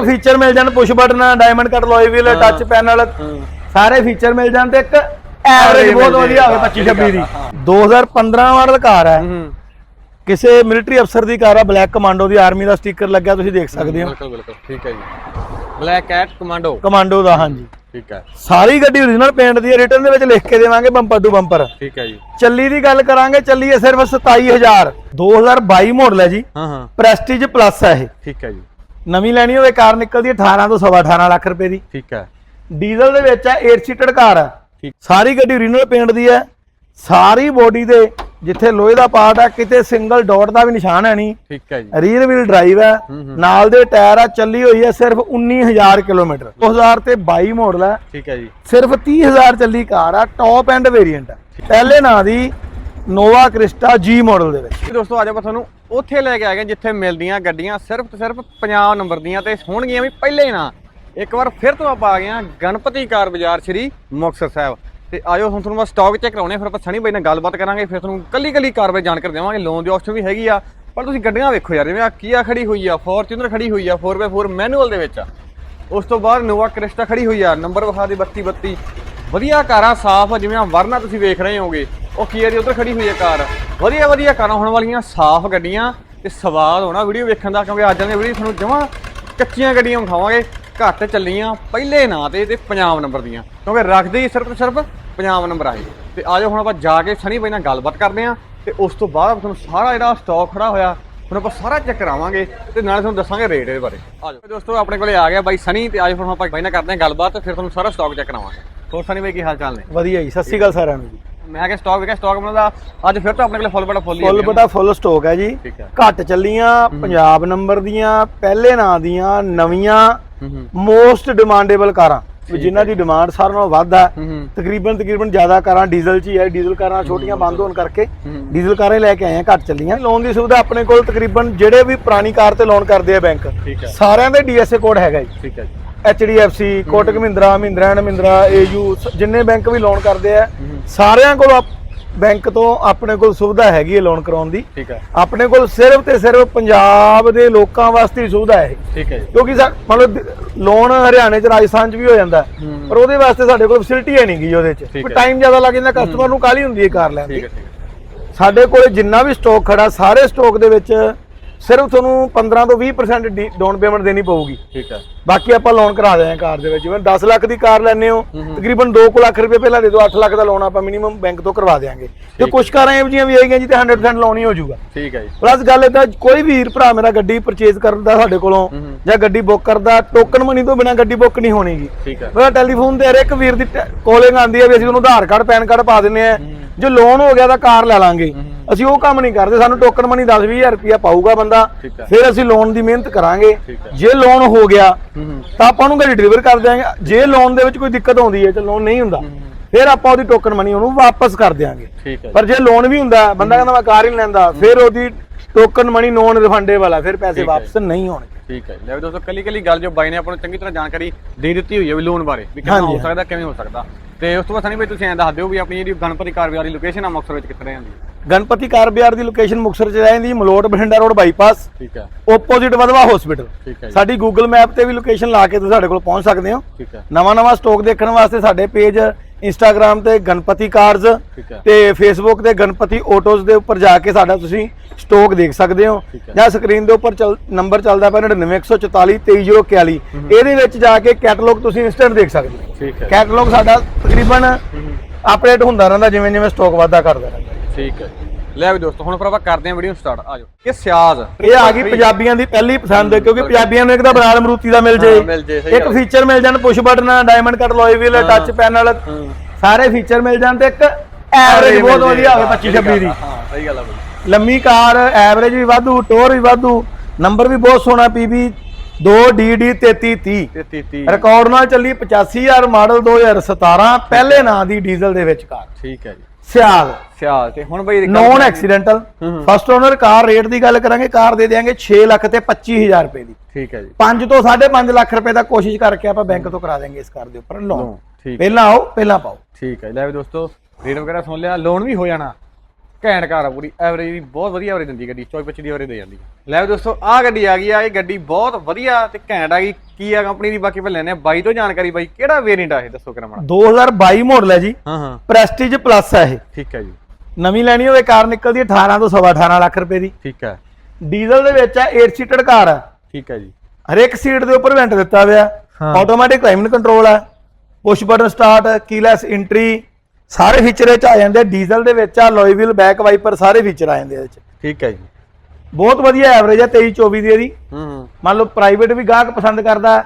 Feature ਮਿਲ ਜਾਣ push button diamond cut alloy wheel touch panel ਸਾਰੇ ਫੀਚਰ ਮਿਲ ਜਾਣ ਤੇ ਇੱਕ ਐਵਰੇਜ ਬਹੁਤ ਵਧੀਆ ਹੋਵੇ ਜਾਏਗਾ, 25 26 ਦੀ। ਹਾਂ। 2015 ਮਾਡਲ ਕਾਰ ਹੈ। ਕਿਸੇ ਮਿਲਟਰੀ ਅਫਸਰ ਦੀ ਕਾਰ ਆ ਬਲੈਕ ਕਮਾਂਡੋ ਦੀ ਆਰਮੀ ਦਾ ਸਟicker ਲੱਗਿਆ ਤੁਸੀਂ ਦੇਖ ਸਕਦੇ ਹੋ। ਬਿਲਕੁਲ ਬਿਲਕੁਲ। ਠੀਕ ਹੈ ਜੀ। ਬਲੈਕ ਕੈਟ ਕਮਾਂਡੋ ਕਮਾਂਡੋ ਦਾ ਹਾਂਜੀ। ਠੀਕ ਹੈ। ਸਾਰੀ ਗੱਡੀ ਓਰੀਜਨਲ ਪੇਂਟ ਦੀ ਹੈ ਰਿਟਰਨ ਦੇ ਵਿੱਚ ਲਿਖ ਕੇ ਦੇਵਾਂਗੇ ਬੰਪਰ ਟੂ ਬੰਪਰ ਠੀਕ ਹੈ ਜੀ। ਚੱਲੀ ਦੀ ਗੱਲ ਕਰਾਂਗੇ ਚੱਲੀ ਹੈ ਸਿਰਫ 27000 2022 ਮਾਡਲ ਹੈ ਜੀ। ਹਾਂ ਹਾਂ। ਪ੍ਰੈਸਟੀਜ ਪਲੱਸ ਹੈ ਇਹ। ਠੀਕ ਹੈ ਜੀ। ਨਵੀਂ ਲੈਣੀ ਹੋਵੇ ਕਾਰ ਨਿਕਲਦੀ ਹੈ 18 ਤੋਂ ਸਵਾ 18 ਲੱਖ ਰੁਪਏ ਦੀ। ਠੀਕ ਹੈ। ਡੀਜ਼ਲ ਦੇ ਵਿੱਚ ਹੈ 8 ਸੀਟਡ ਕਾਰ ਹੈ। ਠੀਕ। ਸਾਰੀ ਗੱਡੀ ਓਰੀਜਨਲ ਪੇਂਟ ਦੀ ਹੈ। ਸਾਰੀ ਬੋਡੀ ਦੇ ਜਿੱਥੇ ਲੋਹੇ ਦਾ ਪਾਰਟ ਹੈ ਕਿਤੇ ਸਿੰਗਲ ਡਾਟ ਦਾ ਵੀ ਨਿਸ਼ਾਨ ਹੈ ਨਹੀਂ। ਠੀਕ ਹੈ ਜੀ। ਰੀਅਰ ਵੀਲ ਡਰਾਈਵ ਹੈ। ਨਾਲ ਦੇ ਟਾਇਰ ਆ ਚੱਲੀ ਹੋਈ ਹੈ ਸਿਰਫ 19000 ਕਿਲੋਮੀਟਰ। 2000 ਤੇ 22 ਮਾਡਲ ਹੈ। ਠੀਕ ਹੈ ਜੀ। ਸਿਰਫ 30000 ਚੱਲੀ ਕਾਰ ਆ ਟੌਪ ਐਂਡ ਵੇਰੀਐਂਟ ਹੈ। ਪਹਿਲੇ ਨਾਂ ਦੀ ਨੋਵਾ ਕ੍ਰਿਸਟਾ ਜੀ ਮਾਡਲ ਦੇ ਵਿੱਚ। ਦੋਸਤੋ ਅੱਜ ਆਪਾਂ ਤੁਹਾਨੂੰ ਉੱਥੇ ਲੈ ਕੇ ਆ ਗਏ ਜਿੱਥੇ ਮਿਲਦੀਆਂ ਗੱਡੀਆਂ ਸਿਰਫ ਤੇ ਸਿਰਫ 50 ਨੰਬਰ ਦੀਆਂ ਤੇ ਹੋਣਗੀਆਂ ਵੀ ਪਹਿਲੇ ਹੀ ਨਾ। ਇੱਕ ਵਾਰ ਫਿਰ ਤੋਂ ਆਪਾਂ ਆ ਗਏ ਹਾਂ ਗਣਪਤੀ ਕਾਰ ਬਾਜ਼ਾਰ ਸ਼੍ਰੀ ਮੁਕਤਸਰ ਸਾਹਿਬ। ਤੇ ਆਜੋ ਹੁਣ ਤੁਹਾਨੂੰ ਮੈਂ ਸਟਾਕ ਚੈੱਕ ਕਰਾਉਣੇ ਫਿਰ ਆਪਾਂ ਸਣੀ ਬਾਈ ਨਾਲ ਗੱਲਬਾਤ ਕਰਾਂਗੇ, ਫਿਰ ਤੁਹਾਨੂੰ ਕੱਲੀ ਕੱਲੀ ਕਾਰ ਬਾਰੇ ਜਾਣਕਾਰੀ ਦੇਵਾਂਗੇ। ਲੋਨ ਦੀ ਆਪਸ਼ਨ ਵੀ ਹੈਗੀ ਆ, ਪਰ ਤੁਸੀਂ ਗੱਡੀਆਂ ਵੇਖੋ ਯਾਰ, ਜਿਵੇਂ ਆ ਕੀਆ ਖੜੀ ਹੋਈ ਆ ਫੋਰਚੂਨਰ ਖੜੀ ਹੋਈ ਆ 4x4 ਮੈਨੂਅਲ ਦੇ ਵਿੱਚ। ਆ ਉਸ ਤੋਂ ਬਾਅਦ ਨੋਵਾ ਕ੍ਰਿਸਟਾ ਖੜੀ ਹੋਈ ਆ ਨੰਬਰ ਵਿਖਾ ਦੇ 32 32 ਵਧੀਆ ਕਾਰਾਂ ਸਾਫ਼ ਜਿਵੇਂ ਆ ਵਰਨਾ ਤੁਸੀਂ ਵੇਖ ਰਹੇ ਹੋਗੇ, ਉਹ ਕੀ ਹੈ ਜੀ, ਉਧਰ ਖੜੀ ਹੋਈ ਹੈ ਕਾਰ। ਵਧੀਆ ਵਧੀਆ ਕਾਰਾਂ ਹੋਣ ਵਾਲੀਆਂ ਸਾਫ਼ ਗੱਡੀਆਂ ਤੇ ਸਵਾਦ ਹੋਣਾ ਵੀਡੀਓ ਵੇਖਣ ਦਾ, ਕਿਉਂਕਿ ਅੱਜ ਦੀ ਵੀਡੀਓ ਤੁਹਾਨੂੰ ਜਮਾਂ ਕੱਚੀਆਂ ਗੱਡੀਆਂ ਵਿਖਾਵਾਂਗੇ, ਘੱਟ ਚੱਲੀਆਂ ਪਹਿਲੇ ਨਾਂ ਤੇ ਤੇ ਪੰਜਾਬ ਨੰਬਰ ਦੀਆਂ, ਕਿਉਂਕਿ ਰੱਖਦੇ ਹੀ ਸਿਰਫ ਤੇ ਸਿਰਫ ਪੰਜਾਬ ਨੰਬਰ ਆਏ ਤੇ ਆਜੋ ਹੁਣ ਆਪਾਂ ਜਾ ਕੇ ਸਣੀ ਬਾਈ ਨਾਲ ਗੱਲਬਾਤ ਕਰਦੇ ਆਂ ਤੇ ਉਸ ਤੋਂ ਬਾਅਦ ਤੁਹਾਨੂੰ ਸਾਰਾ ਜਿਹੜਾ ਸਟਾਕ ਖੜਾ ਹੋਇਆ, ਹੁਣ ਆਪਾਂ ਸਾਰਾ ਚੈੱਕ ਕਰਾਵਾਂਗੇ ਤੇ ਨਾਲੇ ਤੁਹਾਨੂੰ ਦੱਸਾਂਗੇ ਰੇਟ ਇਹਦੇ ਬਾਰੇ। ਆਜੋ ਦੋਸਤੋ, ਆਪਣੇ ਕੋਲੇ ਆ ਗਿਆ ਬਾਈ ਸਨੀ, ਤੇ ਆਜੋ ਹੁਣ ਆਪਾਂ ਬਾਈ ਨਾਲ ਕਰਦੇ ਆਂ ਗੱਲਬਾਤ, ਫਿਰ ਤੁਹਾਨੂੰ ਸਾਰਾ ਸਟਾਕ ਚੈੱਕ ਕਰਾਵਾਂਗੇ। ਹੋਰ ਸਨੀ ਬਾਈ ਕੀ ਹਾਲ ਚਾਲ ਨੇ? ਵਧੀਆ ਜੀ ਸਤਿ ਸ਼੍ਰੀ ਅਕਾਲ ਸਾਰਿਆਂ ਨੂੰ ਜੀ। ਮੈਂ ਕਿਹਾ ਸਟਾਕ ਵੇਖਿਆ ਸਟਾਕ ਬਣਾਉਂਦਾ ਅੱਜ ਫਿਰ ਤੋਂ ਆਪਣੇ ਕੋਲੇ ਫੁੱਲ ਬੜਾ ਫੁੱਲ ਹੀ ਫੁੱਲ ਬਟਾ ਫੁੱਲ ਸਟਾਕ ਹੈ ਜੀ। ਘੱਟ ਚੱਲੀਆਂ ਪੰਜਾਬ ਨੰਬਰ ਦੀਆਂ ਪਹਿਲੇ ਨਾਂ ਦੀਆਂ ਨਵੀਆਂ ਮੋਸਟ ਡਿਮਾਂਡੇਬਲ ਕਾਰਾਂ। ਜਿਨ੍ਹਾਂ ਦੀ ਡਿਮਾਂਡ ਸਾਰਿਆਂ ਨਾਲੋਂ ਵੱਧ ਹੈ। ਤਕਰੀਬਨ ਤਕਰੀਬਨ ਜ਼ਿਆਦਾ ਕਾਰਾਂ ਡੀਜ਼ਲ 'ਚ ਹੀ ਹੈ। ਡੀਜ਼ਲ ਕਾਰਾਂ ਛੋਟੀਆਂ ਬੰਦ ਹੋਣ ਕਰਕੇ। ਡੀਜ਼ਲ ਕਾਰਾਂ ਲੈ ਕੇ ਆਏ ਆ ਘੱਟ ਚੱਲੀਆਂ। ਲੋਨ ਦੀ ਸੁਵਿਧਾ ਆਪਣੇ ਕੋਲ ਤਕਰੀਬਨ ਜਿਹੜੇ ਵੀ ਪੁਰਾਣੀ ਕਾਰ ਤੇ ਲੋਨ ਕਰਦੇ ਆ ਬੈਂਕ ਸਾਰਿਆਂ ਦੇ ਡੀਐਸਏ ਕੋਡ ਹੈਗਾ ਜੀ। ਠੀਕ ਹੈ ਜੀ। HDFC Kotak Mahindra Mahindra and Mahindra AU ਜਿੰਨੇ ਬੈਂਕ ਵੀ ਲੋਨ ਕਰਦੇ ਆ ਸਾਰਿਆਂ ਕੋਲ ਬੈਂਕ ਤੋਂ ਆਪਣੇ ਕੋਲ ਸੁਵਿਧਾ ਹੈਗੀ ਹੈ ਲੋਨ ਕਰਾਉਣ ਦੀ। ਠੀਕ ਹੈ। ਆਪਣੇ ਕੋਲ ਸਿਰਫ ਤੇ ਸਿਰਫ ਪੰਜਾਬ ਦੇ ਲੋਕਾਂ ਵਾਸਤੇ ਹੀ ਸੁਵਿਧਾ ਹੈ। ਠੀਕ ਹੈ ਕਿਉਂਕਿ ਮਤਲਬ ਲੋਨ ਹਰਿਆਣੇ ਚ ਰਾਜਸਥਾਨ ਚ ਵੀ ਹੋ ਜਾਂਦਾ। ਪਰ ਉਹਦੇ ਵਾਸਤੇ ਸਾਡੇ ਕੋਲ ਫੈਸਿਲਿਟੀ ਹੈ ਨਹੀਂ ਗੀ ਉਹਦੇ ਚ। ਟਾਈਮ ਜ਼ਿਆਦਾ ਲੱਗ ਜਾਂਦਾ ਕਸਟਮਰ ਨੂੰ ਕਾਹਲੀ ਹੁੰਦੀ ਹੈ ਕਾਰ ਲੈਣ ਦੀ। ਸਾਡੇ ਕੋਲ ਜਿੰਨਾ ਵੀ ਸਟਾਕ ਖੜਾ ਸਾਰੇ ਸਟਾਕ ਦੇ ਵਿੱਚ ਸਿਰਫ ਤੁਹਾਨੂੰ 15 ਤੋਂ 20% ਡਾਊਨ ਪੇਮੈਂਟ ਦੇਣੀ ਪਊਗੀ। ਠੀਕ ਹੈ। ਬਾਕੀ ਆਪਾਂ ਲੋਨ ਕਰਾ ਦਿਆਂ ਕਾਰ ਦੇ ਵਿੱਚ। ਜਿਵੇਂ 10 ਲੱਖ ਦੀ ਕਾਰ ਲੈਣੇ ਹੋ। ਤਕਰੀਬਨ 2 ਲੱਖ ਰੁਪਏ ਪਹਿਲਾਂ ਦੇ ਦਿਓ 8 ਲੱਖ ਦਾ ਲੋਨ ਆਪਾਂ ਮਿਨੀਮਮ ਬੈਂਕ ਤੋਂ ਕਰਵਾ ਦਿਆਂਗੇ। ਤੇ ਕੁਝ ਕਾਰਾਂ ਇਹੋ ਜਿਹੀਆਂ ਵੀ ਆਈਆਂ ਜੀ ਤੇ 100% ਲੋਨ ਹੀ ਹੋ ਜਾਊਗਾ। ਠੀਕ ਹੈ ਜੀ। ਪਲੱਸ ਗੱਲ ਇਦਾਂ ਕੋਈ ਵੀ ਵੀਰ ਭਰਾ ਮੇਰਾ ਗੱਡੀ ਪਰਚੇਜ਼ ਕਰਦਾ ਸਾਡੇ ਕੋਲੋਂ। ਜਾਂ ਗੱਡੀ ਬੁੱਕ ਕਰਦਾ ਟੋਕਨ ਮਨੀ ਤੋਂ ਬਿਨਾ ਗੱਡੀ ਬੁੱਕ ਨਹੀਂ ਹੋਣੀਗੀ ਠੀਕ ਹੈ। ਮੇਰਾ ਟੈਲੀਫੋਨ ਤੇ ਹਰ ਇੱਕ ਵੀਰ ਦੀ ਕਾਲਿੰਗ ਆਉਂਦੀ ਹੈ ਵੀ ਅਸੀਂ ਉਹਨੂੰ ਆਧਾਰ ਕਾਰਡ ਪੈਨ ਕਾਰਡ ਪਾ ਦਿੰਨੇ ਆ ਜੇ ਲੋਨ ਹੋ ਗਿਆ ਤਾਂ ਕਾਰ ਲੈ ਲਾਂਗੇ। ਅਸੀਂ ਉਹ ਕੰਮ ਨਹੀਂ ਕਰਦੇ ਸਾਨੂੰ ਟੋਕਨ ਮਨੀ 10 20000 ਰੁਪਇਆ ਪਾਊਗਾ ਬੰਦਾ ਠੀਕ ਹੈ। ਫਿਰ ਅਸੀਂ ਲੋਨ ਦੀ ਮਿਹਨਤ ਕਰਾਂਗੇ ਠੀਕ ਹੈ। ਜੇ ਲੋਨ ਹੋ ਗਿਆ ਹੂੰ ਹੂੰ ਤਾਂ ਆਪਾਂ ਉਹਨੂੰ ਗੱਡੀ ਡਿਲੀਵਰ ਕਰ ਦਿਆਂਗੇ ਜੇ ਲੋਨ ਦੇ ਵਿੱਚ ਕੋਈ ਦਿੱਕਤ ਆਉਂਦੀ ਹੈ ਤੇ ਲੋਨ ਨਹੀਂ ਹੁੰਦਾ ਫਿਰ ਆਪਾਂ ਉਹਦੀ ਟੋਕਨ ਮਨੀ ਉਹਨੂੰ ਵਾਪਸ ਕਰ ਦਿਆਂਗੇ ਠੀਕ ਹੈ ਪਰ ਜੇ ਲੋਨ ਵੀ ਹੁੰਦਾ ਬੰਦਾ ਕਹਿੰਦਾ ਮੈਂ ਕਾਰ ਹੀ ਨਹੀਂ ਲੈਂਦਾ ਫਿਰ ਉਹਦੀ ਟੋਕਨ ਮਨੀ ਨੋਨ ਰਿਫੰਡੇਬਲ ਆ ਫਿਰ ਪੈਸੇ ਹੈ। ਵਾਪਸ ਨਹੀਂ ਹੋਣਗੇ ਠੀਕ ਹੈ। ਲੈ ਵੀ ਦੋਸਤੋ ਕੱਲੀ ਕੱਲੀ ਗੱਲ ਜੋ ਬਾਈ ਨੇ ਆਪਾਂ ਨੂੰ ਚੰਗੀ ਤਰ੍ਹਾਂ ਜਾਣਕਾਰੀ ਦੇ ਦਿੱਤੀ ਹੋਈ ਹੈ ਵੀ ਲੋਨ ਬਾਰੇ ਵੀ ਕਿਵੇਂ ਹੋ। ਸਕਦਾ ਕਿਵੇਂ ਹੋ ਸਕਦਾ ਤੇ ਉਸ ਤੋਂ ਬਾਅਦ ਸਨੀ ਬਾਈ ਤੁਸੀਂ ਐਂ ਦੱਸ ਦਿਓ ਵੀ ਆਪਣੀ ਜਿਹੜੀ ਗਣਪਤੀ ਕਾਰ ਵਾਲੀ ਲੋਕੇਸ਼ਨ ਆ ਮੁਕਤਸਰ ਵਿੱਚ ਕਿੱਥੇ ਰਹਿੰਦੀ ਹੈ ਗਣਪਤੀ ਕਾਰ ਬਾਜ਼ਾਰ ਦੀ ਲੋਕੇਸ਼ਨ ਮੁਕਤਸਰ ਚ ਰਹਿੰਦੀ ਮਲੋਟ ਬਠਿੰਡਾ ਰੋਡ ਬਾਈਪਾਸ ਠੀਕ ਹੈ। ਓਪੋਜ਼ਿਟ ਵਦਵਾ ਹਸਪੀਟਲ ਠੀਕ ਹੈ ਜੀ। ਸਾਡੀ ਗੂਗਲ ਮੈਪ ਤੇ ਵੀ ਲੋਕੇਸ਼ਨ ਲਾ ਕੇ ਤੁਸੀਂ ਸਾਡੇ ਕੋਲ ਪਹੁੰਚ ਸਕਦੇ ਹੋ। ਠੀਕ ਹੈ। ਨਵਾਂ ਨਵਾਂ ਸਟਾਕ ਦੇਖਣ ਵਾਸਤੇ ਸਾਡੇ ਪੇਜ ਇੰਸਟਾਗ੍ਰam ਤੇ ਗਣਪਤੀ ਕਾਰਜ਼ ਤੇ ਫੇਸਬੁੱਕ ਤੇ ਗਣਪਤੀ ਆਟੋਜ਼ ਦੇ ਉੱਪਰ ਜਾ ਕੇ ਸਾਡਾ ਤੁਸੀਂ ਸਟਾਕ ਦੇਖ ਸਕਦੇ ਹੋ। ਜਾਂ ਸਕਰੀਨ ਦੇ ਉੱਪਰ ਚੱਲ ਨੰਬਰ ਚੱਲਦਾ ਪਿਆ 99144 23041 ਇਹਦੇ ਵਿੱਚ ਜਾ ਕੇ ਕੈਟਲੌਗ ਤੁਸੀਂ ਇੰਸਟੈਂਟ ਦੇਖ ਸਕਦੇ ਹੈ। ਕੈਟਲੌਗ ਸਾਡਾ ਤਕਰੀਬਨ ਅਪਡੇਟ ਹੁੰਦਾ ਰਹਿੰਦਾ ਜਿਵੇਂ ਜਿਵੇਂ ਸਟਾਕ ਵਾਧਾ ਕਰਦਾ ਰਹਿੰਦਾ। ਠੀਕ ਹੈ ਲੈ ਵੀ ਦੋਸਤੋ ਹੁਣ ਫਿਰ ਆਪਾਂ ਕਰਦੇ ਹਾਂ ਵੀਡੀਓ ਸਟਾਰਟ ਆਜੋ ਇਹ ਸਿਆਜ਼। ਇਹ ਆ ਗਈ ਪੰਜਾਬੀਆਂ ਦੀ ਪਹਿਲੀ ਪਸੰਦ ਕਿਉਂਕਿ ਪੰਜਾਬੀਆਂ ਨੂੰ ਇੱਕ ਤਾਂ ਬਰਾਲ ਮਰੂਤੀ ਦਾ ਮਿਲ ਜੇ। ਹਾਂ, ਮਿਲ ਜੇ, ਸਹੀ ਇੱਕ ਗੱਲ। ਫੀਚਰ ਮਿਲ ਜਾਣ push button diamond cut alloy wheel. Touch panel ਸਾਰੇ ਫੀਚਰ ਮਿਲ ਜਾਣ ਤੇ ਇੱਕ ਐਵਰੇਜ ਬਹੁਤ ਵਧੀਆ ਹੋਵੇ 25 26 ਦੀ। ਹਾਂ ਸਹੀ ਗੱਲ ਆ ਬਈ। ਲੰਮੀ ਕਾਰ ਐਵਰੇਜ ਵੀ ਵਾਧੂ ਟੋਰ ਵੀ ਵਾਧੂ। ਨੰਬਰ ਵੀ ਬਹੁਤ ਸੋਹਣਾ ਪੀਬੀ 2DD 3330 ਤੇ 33 ਰਿਕਾਰਡ ਨਾਲ ਚੱਲੀ 85000 ਮਾਡਲ 2017 ਪਹਿਲੇ ਨਾਂ ਦੀ ਡੀਜ਼ਲ ਦੇ ਵਿੱਚ ਕਾਰ। ਠੀਕ ਹੈ ਜੀ। ਸਿਆਲ। ਸਿਆਜ਼ ਤੇ ਹੁਣ ਬਈ non accidental. First owner car rate ਦੀ ਗੱਲ ਕਰਾਂਗੇ ਕਾਰ ਦੇ ਦੇਾਂਗੇ 6 ਲੱਖ ਤੇ 25000 ਰੁਪਏ ਦੀ। ਠੀਕ ਹੈ ਜੀ। 5 ਤੋਂ 5.5 ਲੱਖ ਰੁਪਏ ਦਾ ਕੋਸ਼ਿਸ਼ ਕਰਕੇ ਆਪਾਂ ਬੈਂਕ ਤੋਂ ਕਰਾ ਦੇਾਂਗੇ ਇਸ ਕਾਰ ਦੇ ਉੱਪਰ ਲੋਨ। ਪਹਿਲਾਂ ਆਓ ਪਹਿਲਾਂ ਪਾਓ। ਠੀਕ ਹੈ ਲੈ ਵੀ ਦੋਸਤੋ ਰੇਟ ਵਗੈਰਾ ਸੁਣ ਲਿਆ ਲੋਨ ਵੀ ਹੋ ਜਾਣਾ। ਘੈਂਟ ਕਾਰ ਆ ਪੂਰੀ ਐਵਰੇਜ ਵੀ ਬਹੁਤ ਵਧੀਆ ਐਵਰੇਜ ਦਿੰਦੀ ਗੱਡੀ 24 25 ਦੀ ਐਵਰੇਜ ਦੇ ਜਾਂਦੀ ਹੈ ਲੈ ਦੋਸਤੋ ਆਹ ਗੱਡੀ ਆ ਗਈ ਆ ਇਹ ਗੱਡੀ ਬਹੁਤ ਵਧੀਆ ਤੇ ਘੈਂਟ ਆ ਗਈ। ਕੀ ਆ ਕੰਪਨੀ ਦੀ ਬਾਕੀ ਫਿਰ ਲੈਣੇ ਆ ਬਾਈ ਤੋਂ ਜਾਣਕਾਰੀ ਬਾਈ ਕਿਹੜਾ ਵੇਰੀਐਂਟ ਆ ਇਹ? ਦੱਸੋ ਕਿਰਾ ਮਾੜਾ। 2022 ਮਾਡਲ ਹੈ ਜੀ। ਹਾਂ ਹਾਂ। ਪ੍ਰੈਸਟੀਜ ਪਲੱਸ ਹੈ ਇਹ। ਠੀਕ ਹੈ ਜੀ। ਨਵੀਂ ਲੈਣੀ ਹੋਵੇ ਕਾਰ ਨਿਕਲਦੀ ਹੈ 18 ਤੋਂ ਸਵਾ 18 ਲੱਖ ਰੁਪਏ ਦੀ। ਠੀਕ ਹੈ ਡੀਜ਼ਲ ਦੇ ਵਿੱਚ ਹੈ 8 ਸੀਟਡ ਕਾਰ ਹੈ ਠੀਕ ਹੈ ਜੀ। ਹਰੇਕ ਸੀਟ ਦੇ ਉੱਪਰ ਵੈਂਟ ਦਿੱਤਾ ਹੋਇਆ। ਆਟੋਮੈਟਿਕ ਕਲਾਈਮੇਟ ਕੰਟਰੋਲ ਹੈ push button start keyless entry ਸਾਰੇ ਫੀਚਰ ਇਹ ਚ ਆ ਜਾਂਦੇ। ਡੀਜ਼ਲ ਦੇ ਵਿੱਚ ਆ ਲੋਈ ਵੀਲ ਬੈਕ ਵਾਈਪਰ ਸਾਰੇ ਫੀਚਰ ਆ ਜਾਂਦੇ ਇਹਦੇ ਚ ਠੀਕ ਹੈ ਜੀ। ਬਹੁਤ ਵਧੀਆ ਐਵਰੇਜ ਹੈ 23 24 ਦੀ ਇਹਦੀ। ਹੂੰ ਹੂੰ। ਮੰਨ ਲਓ ਪ੍ਰਾਈਵੇਟ ਵੀ ਗਾਹਕ ਪਸੰਦ ਕਰਦਾ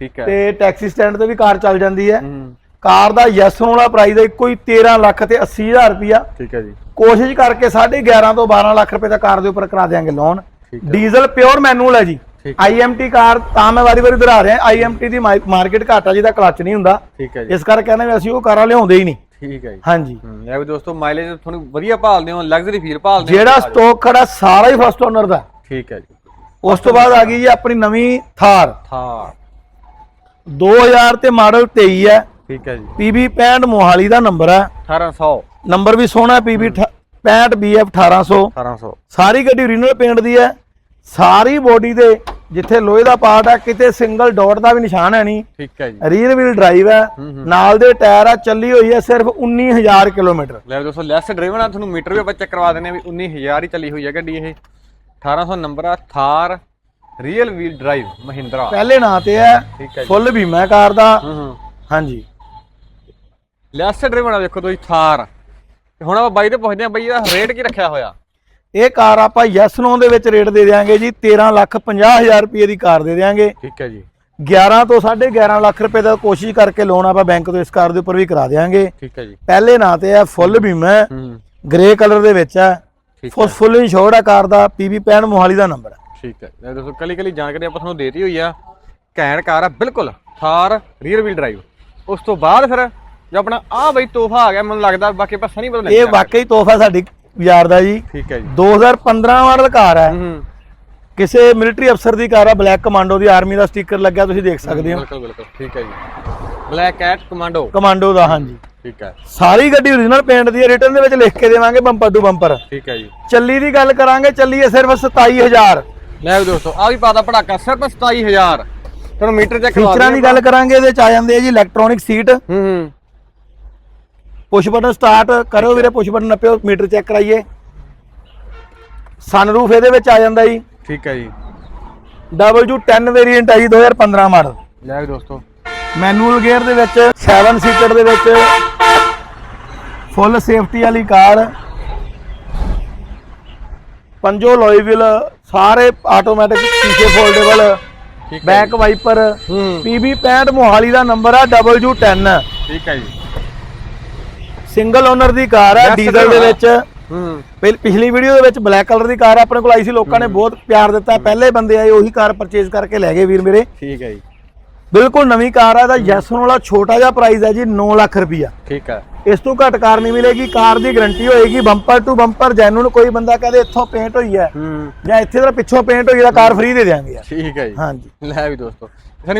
ਠੀਕ ਹੈ। ਤੇ ਟੈਕਸੀ ਸਟੈਂਡ ਤੇ ਵੀ ਕਾਰ ਚੱਲ ਜਾਂਦੀ ਹੈ। ਹੂੰ ਕਾਰ ਦਾ ਯੈਸ ਵਾਲਾ ਪ੍ਰਾਈਸ ਹੈ ਇੱਕੋ ਹੀ 13 ਲੱਖ ਤੇ 80000 ਰੁਪਿਆ ਠੀਕ ਹੈ ਜੀ। ਕੋਸ਼ਿਸ਼ ਕਰਕੇ 11.5 ਤੋਂ 12 ਲੱਖ ਰੁਪਏ ਦਾ ਕਾਰ ਦੇ ਉੱਪਰ ਕਰਾ ਦੇਾਂਗੇ ਲੋਨ। ਡੀਜ਼ਲ ਪਿਓਰ ਮੈਨੂਅਲ ਹੈ ਜੀ। ਆਈਐਮਟੀ ਕਾਰ ਤਾਂ ਮੈਂ ਵਾਰੀ-ਵਾਰੀ ਦੁਹਰਾ ਰਿਹਾ ਆਈਐਮਟੀ ਦੀ ਮਾਰਕੀਟ ਘੱਟ ਜਿਹਦਾ ਕਲਚ ਨਹੀਂ ਹੁੰਦਾ। ਇਸ ਕਰਕੇ ਕਹਿੰਦੇ ਅਸੀਂ ਉਹ ਕਾਰਾਂ ਲਿਆਉਂਦੇ ਹੀ ਨਹੀਂ। ਠੀਕ ਹੈ ਜੀ। ਹਾਂਜੀ। ਹੂੰ ਇਹ ਵੀ ਦੋਸਤੋ ਮਾਈਲੇਜ ਤੁਹਾਨੂੰ ਵਧੀਆ ਭਾਲਦੇ ਹੋ ਲਗਜ਼ਰੀ ਫੀਲ ਭਾਲਦੇ ਹੋ। ਜਿਹੜਾ ਸਟਾਕ ਖੜਾ ਸਾਰਾ ਹੀ ਫਸਟ ਓਨਰ ਦਾ। ਠੀਕ ਹੈ ਜੀ। ਉਸ ਤੋਂ ਬਾਅਦ ਆ ਗਈ ਜੀ ਆਪਣੀ ਨਵੀਂ ਥਾਰ। ਥਾਰ। 2000 ਤੇ ਮਾਡਲ 23 ਹੈ। ਠੀਕ ਹੈ ਜੀ। PB 65 ਮੋਹਾਲੀ ਦਾ ਨੰਬਰ ਹੈ। 1800 ਨੰਬਰ ਵੀ ਸੋਹਣਾ PB 65 BF 1800 1800 ਸਾਰੀ ਗੱਡੀ ਓਰੀਜਨਲ ਪੇਂਟ ਦੀ ਹੈ। ਸਾਰੀ ਬੋਡੀ ਦੇ ਜਿੱਥੇ ਲੋਹੇ ਦਾ ਪਾਰਟ ਹੈ ਕਿਤੇ ਸਿੰਗਲ ਡਾਟ ਦਾ ਵੀ ਨਿਸ਼ਾਨ ਹੈ ਨਹੀਂ। ਠੀਕ ਹੈ ਜੀ। ਰੀਅਰ ਵੀਲ ਡਰਾਈਵ ਹੈ। ਨਾਲ ਦੇ ਟਾਇਰ ਆ ਚੱਲੀ ਹੋਈ ਹੈ ਸਿਰਫ 19000 ਕਿਲੋਮੀਟਰ। ਲੈ ਦੋਸਤੋ ਲੈਸ ਡਰਾਈਵਰ ਆ ਤੁਹਾਨੂੰ ਮੀਟਰ ਵੀ ਆਪਾਂ ਚੈੱਕ ਕਰਵਾ ਦਿੰਦੇ ਆ ਵੀ 19000 ਹੀ ਚੱਲੀ ਹੋਈ ਹੈ ਗੱਡੀ ਇਹ। 1800 ਨੰਬਰ ਆ Thar real wheel drive Mahindra. ਪਹਿਲੇ ਨਾਂ ਤੇ ਹੈ ਫੁੱਲ ਬੀਮਾ ਕਾਰ ਦਾ। ਹਾਂਜੀ। ਲੈਸ ਡਰਾਈਵਰ ਆ ਦੇਖੋ ਤੁਸੀਂ ਥਾਰ। ਹੁਣ ਆਪਾਂ ਬਾਈ ਤੇ ਪੁੱਛਦੇ ਆ ਬਾਈ ਇਹਦਾ ਰੇਟ ਕੀ ਰੱਖਿਆ ਹੋਇਆ? ਇਹ ਕਾਰ ਆਪਾਂ ਯੈਸ ਨੋ ਦੇ ਵਿੱਚ ਰੇਟ ਦੇ ਦੇਾਂਗੇ ਜੀ 13 ਲੱਖ 50000 ਰੁਪਏ ਦੀ ਕਾਰ ਦੇ ਦੇਾਂਗੇ ਠੀਕ ਹੈ ਜੀ। 11 ਤੋਂ 11.5 ਲੱਖ ਰੁਪਏ ਦਾ ਕੋਸ਼ਿਸ਼ ਕਰਕੇ ਲੋਨ ਆਪਾਂ ਬੈਂਕ ਤੋਂ ਇਸ ਕਾਰ ਦੇ ਉੱਪਰ ਵੀ ਕਰਾ ਦੇਾਂਗੇ ਠੀਕ ਹੈ ਜੀ। ਪਹਿਲੇ ਨਾਂ ਤੇ ਹੈ ਫੁੱਲ ਬੀਮਾ ਹੈ। ਗ੍ਰੇ ਕਲਰ ਦੇ ਵਿੱਚ ਹੈ। ਫੁੱਲ ਫੁੱਲ ਇੰਸ਼ੋਰਡ ਹੈ ਕਾਰ ਦਾ ਪੀਬੀ ਪੈਨ ਮੋਹਾਲੀ ਦਾ ਨੰਬਰ ਹੈ। ਠੀਕ ਹੈ। ਦੋਸਤੋ ਕੱਲੀ ਕੱਲੀ ਜਾਣਕਾਰੀ ਆਪਾਂ ਤੁਹਾਨੂੰ ਦੇਤੀ ਹੋਈ ਆ। ਘੈਂਟ ਕਾਰ ਆ ਬਿਲਕੁਲ ਥਾਰ ਰੀਅਰ ਵੀਲ ਡਰਾਈਵ ਉਸ ਤੋਂ ਬਾਅਦ ਫਿਰ ਜੋ ਆਪਣਾ ਆ ਬਈ ਤੋਹਫਾ ਆ ਗਿਆ ਮੈਨੂੰ ਲੱਗਦਾ ਬਾਕੀ ਆਪਾਂ ਸਣੀ ਬਦਲ ਇਹ ਵਾਕਈ ਤੋਹਫਾ ਸਾਡੀ ਯਾਰ ਦਾ ਜੀ। ਠੀਕ ਹੈ ਜੀ। 2015 ਮਾਡਲ ਕਾਰ ਹੈ। ਕਿਸੇ ਮਿਲਟਰੀ ਅਫਸਰ ਦੀ ਕਾਰ ਆ ਬਲੈਕ ਕਮਾਂਡੋ ਦੀ ਆਰਮੀ ਦਾ ਸਟicker ਲੱਗਿਆ ਤੁਸੀਂ ਦੇਖ ਸਕਦੇ ਹੋ। ਬਿਲਕੁਲ ਬਿਲਕੁਲ। ਠੀਕ ਹੈ ਜੀ। ਬਲੈਕ ਕੈਟ ਕਮਾਂਡੋ ਕਮਾਂਡੋ ਦਾ ਹਾਂਜੀ। ਠੀਕ ਹੈ। ਸਾਰੀ ਗੱਡੀ ਓਰੀਜਨਲ ਪੇਂਟ ਦੀ ਹੈ ਰਿਟਰਨ ਦੇ ਵਿੱਚ ਲਿਖ ਕੇ ਦੇਵਾਂਗੇ ਬੰਪਰ ਟੂ ਬੰਪਰ ਠੀਕ ਹੈ ਜੀ। ਚੱਲੀ ਦੀ ਗੱਲ ਕਰਾਂਗੇ ਚੱਲੀ ਹੈ ਸਿਰਫ 27000 ਲੈ ਵੀ ਦੋਸਤੋ ਆ ਵੀ ਪਾਦਾ ਪੜਾਕਾ ਸਿਰਫ 27000 ਤੁਹਾਨੂੰ ਮੀਟਰ ਚੈੱਕ ਕਰਵਾ ਫੀਚਰਾਂ ਦੀ ਗੱਲ ਕਰਾਂਗੇ ਇਹਦੇ ਚ ਆ ਜਾਂਦੇ ਆ ਜੀ ਇਲੈਕਟ੍ਰੋਨਿਕ ਸੀਟ ਹੂੰ ਹੂੰ। ਪੁਸ਼ ਬਟਨ ਸਟਾਰਟ ਕਰੋ ਵੀਰੇ ਪੁਸ਼ ਬਟਨ ਨੱਪਿਓ ਮੀਟਰ ਚੈੱਕ ਕਰਾਈਏ। ਸਨਰੂਫ ਇਹਦੇ ਵਿੱਚ ਆ ਜਾਂਦਾ ਜੀ। ਠੀਕ ਹੈ ਜੀ। W10 ਵੇਰੀਐਂਟ ਹੈ ਜੀ 2015 ਮਾਡਲ। ਲੈ ਦੋਸਤੋ। ਮੈਨੂਅਲ ਗੇਅਰ ਦੇ ਵਿੱਚ 7 ਸੀਟਰ ਦੇ ਵਿੱਚ ਫੁੱਲ ਸੇਫਟੀ ਵਾਲੀ ਕਾਰ। ਪੰਜੋ ਲੋਈ ਵੀਲ ਸਾਰੇ ਆਟੋਮੈਟਿਕ ਸ਼ੀਸ਼ੇ ਫੋਲਡੇਬਲ ਬੈਕ ਵਾਈਪਰ ਹੂੰ। PB 65 ਮੋਹਾਲੀ ਦਾ ਨੰਬਰ ਹੈ W10 ਠੀਕ ਹੈ ਜੀ। ਸਿੰਗਲ ਓਨਰ ਦੀ ਕਾਰ ਹੈ ਡੀਜ਼ਲ ਦੇ। ਵਿੱਚ। ਹੂੰ। ਪਿਛਲੀ ਵੀਡੀਓ ਦੇ ਵਿੱਚ ਬਲੈਕ ਕਲਰ ਦੀ ਕਾਰ ਆਪਣੇ ਕੋਲ ਆਈ ਸੀ ਲੋਕਾਂ ਨੇ ਬਹੁਤ ਪਿਆਰ ਦਿੱਤਾ। ਪਹਿਲੇ ਬੰਦੇ ਆਏ ਉਹੀ ਕਾਰ ਪਰਚੇਜ਼ ਕਰਕੇ ਲੈ ਗਏ ਵੀਰ ਮੇਰੇ। ਠੀਕ ਹੈ ਜੀ। ਬਿਲਕੁਲ ਨਵੀਂ ਕਾਰ ਹੈ। ਦਾ ਯੈਸਨ ਵਾਲਾ ਛੋਟਾ ਜਿਹਾ ਪ੍ਰਾਈਸ ਹੈ ਜੀ 9 ਲੱਖ ਰੁਪਈਆ। ਠੀਕ ਹੈ ਇਸ ਤੋਂ ਘੱਟ ਕਾਰ ਨਹੀਂ ਮਿਲੇਗੀ ਕਾਰ ਦੀ ਗਾਰੰਟੀ ਹੋਏਗੀ ਬੰਪਰ ਟੂ ਬੰਪਰ ਜੈਨੂਨ ਕੋਈ ਬੰਦਾ ਕਹਦੇ ਇੱਥੋਂ ਪੇਂਟ ਹੋਈ ਹੈ ਹੂੰ। ਜਾਂ ਇੱਥੇ ਦਾ ਪਿੱਛੋਂ ਪੇਂਟ ਹੋਈ ਤਾਂ ਕਾਰ ਫ੍ਰੀ ਦੇ ਦੇਵਾਂਗੇ ਠੀਕ ਹੈ ਜੀ। ਹਾਂਜੀ। ਲੈ ਵੀ ਦੋਸਤੋ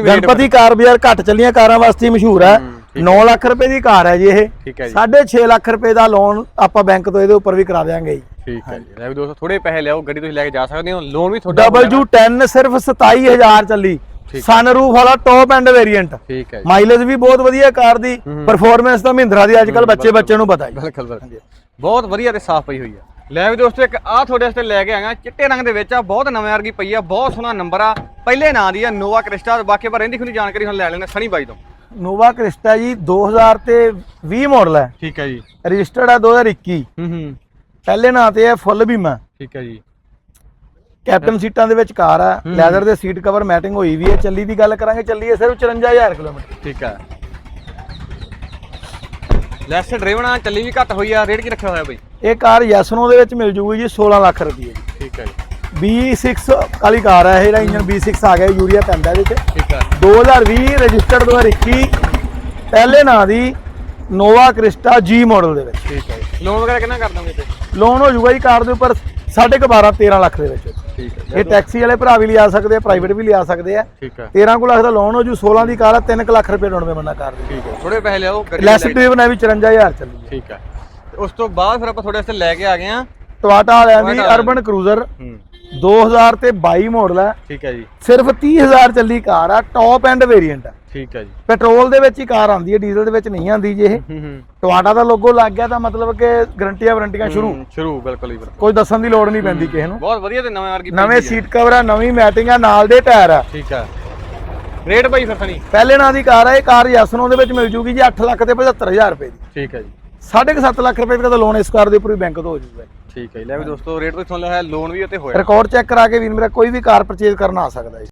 ਗਣਪਤੀ ਕਾਰ ਬਾਜ਼ਾਰ ਘੱਟ ਚੱਲੀਆਂ ਕਾਰਾਂ ਵਾਸਤੇ ਮਸ਼ਹੂਰ ਹੈ। 9 ਲੱਖ ਰੁਪਏ ਦੀ ਕਾਰ ਹੈ ਜੀ ਇਹ। ਠੀਕ ਹੈ ਜੀ। 6.5 ਲੱਖ ਰੁਪਏ ਦਾ ਲੋਨ ਆਪਾਂ ਬੈਂਕ ਤੋਂ ਇਹਦੇ ਉੱਪਰ ਵੀ ਕਰਾ ਦੇਵਾਂਗੇ ਜੀ। ਠੀਕ ਹੈ ਜੀ। ਲੈ ਵੀ ਦੋਸਤੋ ਥੋੜੇ ਪੈਸੇ ਲਿਆਓ ਗੱਡੀ ਤੁਸੀਂ ਲੈ ਕੇ ਜਾ ਸਕਦੇ ਹੋ। ਲੋਨ ਵੀ ਤੁਹਾਡਾ W10 ਸਿਰਫ 27000 ਚੱਲੀ। ਸਨਰੂਫ ਵਾਲਾ ਟੌਪ ਐਂਡ ਵੇਰੀਐਂਟ ਠੀਕ ਹੈ ਜੀ। ਮਾਈਲੇਜ ਵੀ ਬਹੁਤ ਵਧੀਆ ਕਾਰ ਦੀ। ਪਰਫਾਰਮੈਂਸ ਤਾਂ ਮਹਿੰਦਰਾ ਦੀ ਅੱਜਕੱਲ ਬੱਚੇ ਬੱਚੇ ਨੂੰ ਪਤਾ ਹੀ ਬਿਲਕੁਲ ਬਿਲਕੁਲ। ਬਹੁਤ ਵਧੀਆ ਤੇ ਸਾਫ਼ ਪਈ ਹੋਈ ਆ। ਲੈ ਵੀ ਦੋਸਤੋ ਇੱਕ ਆ ਤੁਹਾਡੇ ਵਾਸਤੇ ਲੈ ਕੇ ਆਇਆ ਚਿੱਟੇ ਰੰਗ ਦੇ ਵਿੱਚ ਆ ਬਹੁਤ ਨਵੇਂ ਵਰਗੀ ਪਈ ਆ ਬਹੁਤ ਸੋਹਣਾ ਨੰਬਰ ਆ। ਪਹਿਲੇ ਨਾਂ ਦੀ ਆ ਨੋਵਾ ਕ੍ਰਿਸਟਾ ਬਾਕੀ ਪਰ ਰਹਿੰਦੀ ਖੁੰਦੀ ਜਾਣਕਾਰੀ ਹੁਣ ਲੈ ਲੈਣੇ ਸਣੀ ਬਾਈ ਤੋਂ। ਨੋਵਾ ਕ੍ਰਿਸਟਾ ਜੀ 2000 ਤੇ 20 ਮਾਡਲ ਹੈ। ਠੀਕ ਹੈ ਜੀ। ਰਜਿਸਟਰਡ ਹੈ 2021 ਹੂੰ ਹੂੰ। ਪਹਿਲੇ ਨਾਂ ਤੇ ਹੈ ਫੁੱਲ ਬੀਮਾ। ਠੀਕ ਹੈ ਜੀ। ਕੈਪਟਨ ਸੀਟਾਂ ਦੇ ਵਿੱਚ ਕਾਰ ਹੈ। ਲੈਦਰ ਦੇ ਸੀਟ ਕਵਰ ਮੈਟਿੰਗ ਹੋਈ ਵੀ ਹੈ। ਚੱਲੀ ਦੀ ਗੱਲ ਕਰਾਂਗੇ ਚੱਲੀ ਹੈ ਸਿਰਫ 54000 ਕਿਲੋਮੀਟਰ। ਠੀਕ ਹੈ। ਲੈਸ ਡਰਾਈਵਣਾ ਚੱਲੀ ਵੀ ਘੱਟ ਹੋਈ ਆ। ਰੇਟ ਕੀ ਰੱਖਿਆ ਹੋਇਆ ਬਾਈ? ਇਹ ਕਾਰ ਯੈਸਨੋ ਦੇ ਵਿੱਚ ਮਿਲ ਜੂਗੀ ਜੀ 16 ਲੱਖ ਰੁਪਏ ਠੀਕ ਹੈ ਜੀ। B6 ਵਾਲੀ ਕਾਰ ਹੈ ਇਹ ਜਿਹੜਾ ਇੰਜਨ B6 ਆ ਗਿਆ ਯੂਰੀਆ ਪੈਂਦਾ ਇਹਦੇ ਵਿੱਚ ਠੀਕ ਹੈ। 2020 ਰਜਿਸਟਰਡ 2021 ਪਹਿਲੇ ਨਾਂ ਦੀ ਨੋਵਾ ਕ੍ਰਿਸਟਾ G ਮਾਡਲ ਦੇ ਵਿੱਚ। ਠੀਕ ਹੈ ਜੀ। ਲੋਨ ਵਗੈਰਾ ਕਿੰਨਾ ਕਰ ਦੋਗੇ ਤੇ ਲੋਨ ਹੋ ਜਾਊਗਾ ਜੀ ਕਾਰ ਦੇ ਉੱਪਰ 12.5 13 ਲੱਖ ਦੇ ਵਿੱਚ। ਠੀਕ ਹੈ। ਇਹ ਟੈਕਸੀ ਵਾਲੇ ਭਰਾ ਵੀ ਲਿਆ ਸਕਦੇ ਆ ਪ੍ਰਾਈਵੇਟ ਵੀ ਲਿਆ ਸਕਦੇ ਆ। ਠੀਕ ਹੈ। 13 ਕੁ ਲੱਖ ਦਾ ਲੋਨ ਹੋ ਜੂ 16 ਦੀ ਕਾਰ ਆ 3 ਲੱਖ ਰੁਪਏ ਡਾਊਨ ਪੇਮੈਂਟ ਨਾਲ ਕਾਰ ਦੀ ਠੀਕ ਹੈ। ਥੋੜੇ ਪੈਸੇ ਲਿਆਓ ਗੱਡੀ ਲੈਸ ਲੈ ਕੇ- ਡਰਾਈਵਨ ਹੈ ਵੀ 54000 ਚੱਲੀ ਠੀਕ ਹੈ। ਤੇ ਉਸ ਤੋਂ ਬਾਅਦ ਫਿਰ ਆਪਾਂ ਤੁਹਾਡੇ ਵਾਸਤੇ ਲੈ ਕੇ ਆ ਗਏ ਆ ਟਵਾਟਾ ਵਾਲਿਆਂ ਦੀ ਅਰਬਨ ਕਰੂਜ਼ਰ ਹੂੰ। 2000 ਤੇ 22 ਮਾਡਲ ਹੈ। ਠੀਕ ਹੈ ਜੀ। ਸਿਰਫ 30000 ਚੱਲੀ ਕਾਰ ਆ ਟੌਪ ਐਂਡ ਵੇਰੀਐਂਟ ਆ ਠੀਕ ਹੈ ਜੀ। ਪੈਟਰੋਲ ਦੇ ਵਿੱਚ ਹੀ ਕਾਰ ਆਉਂਦੀ ਹੈ ਡੀਜ਼ਲ ਦੇ ਵਿੱਚ ਨਹੀਂ ਆਉਂਦੀ ਜੇ ਇਹ। ਟਵਾਟਾ ਦਾ ਲੋਗੋ ਲੱਗ ਗਿਆ ਤਾਂ ਮਤਲਬ ਕਿ ਗਰੰਟੀਆਂ ਵਾਰੰਟੀਆਂ ਸ਼ੁਰੂ। ਸ਼ੁਰੂ ਬਿਲਕੁਲ ਹੀ ਬਿਲਕੁਲ। ਕੋਈ ਦੱਸਣ ਦੀ ਲੋੜ ਨਹੀਂ ਪੈਂਦੀ ਕਿਸੇ ਨੂੰ। ਬਹੁਤ ਵਧੀਆ ਤੇ ਨਵੇਂ ਵਰਗੀ ਨਵੇਂ। ਸੀਟ ਕਵਰ ਆ ਨਵੀਂ ਮੈਟਿੰਗ ਆ ਨਾਲ ਦੇ ਟਾਇਰ ਆ। ਠੀਕ ਹੈ। ਰੇਟ ਬਾਈ ਫਿਰ ਸਣੀ ਪਹਿਲੇ ਨਾਂ ਦੀ ਕਾਰ ਆ ਇਹ ਕਾਰ ਯਸਨੋ ਦੇ ਵਿੱਚ ਮਿਲ ਜੂਗੀ ਜੀ 8 ਲੱਖ ਤੇ 75000 ਰੁਪਏ ਦੀ। ਠੀਕ ਹੈ ਜੀ। 7.5 ਲੱਖ ਰੁਪਏ ਦਾ ਲੋਨ ਇਸ ਕਾਰ ਦੇ ਉੱਪਰ ਵੀ ਬੈਂਕ ਤੋਂ ਹੋ ਜੂਗਾ ਠੀਕ ਹੈ। ਲੈ ਵੀ ਦੋਸਤੋ ਰੇਟ ਤੋਂ ਸੁਣ ਲਿਆ ਹੈ ਲੋਨ ਵੀ ਅਤੇ ਹੋਇਆ। ਰਿਕਾਰਡ ਚੈੱਕ ਕਰਾ ਕੇ ਵੀਰ ਮੇਰਾ ਕੋਈ ਵੀ ਕਾਰ ਪਰਚੇਜ਼ ਕਰਨ ਆ ਸਕਦਾ ਹੈ।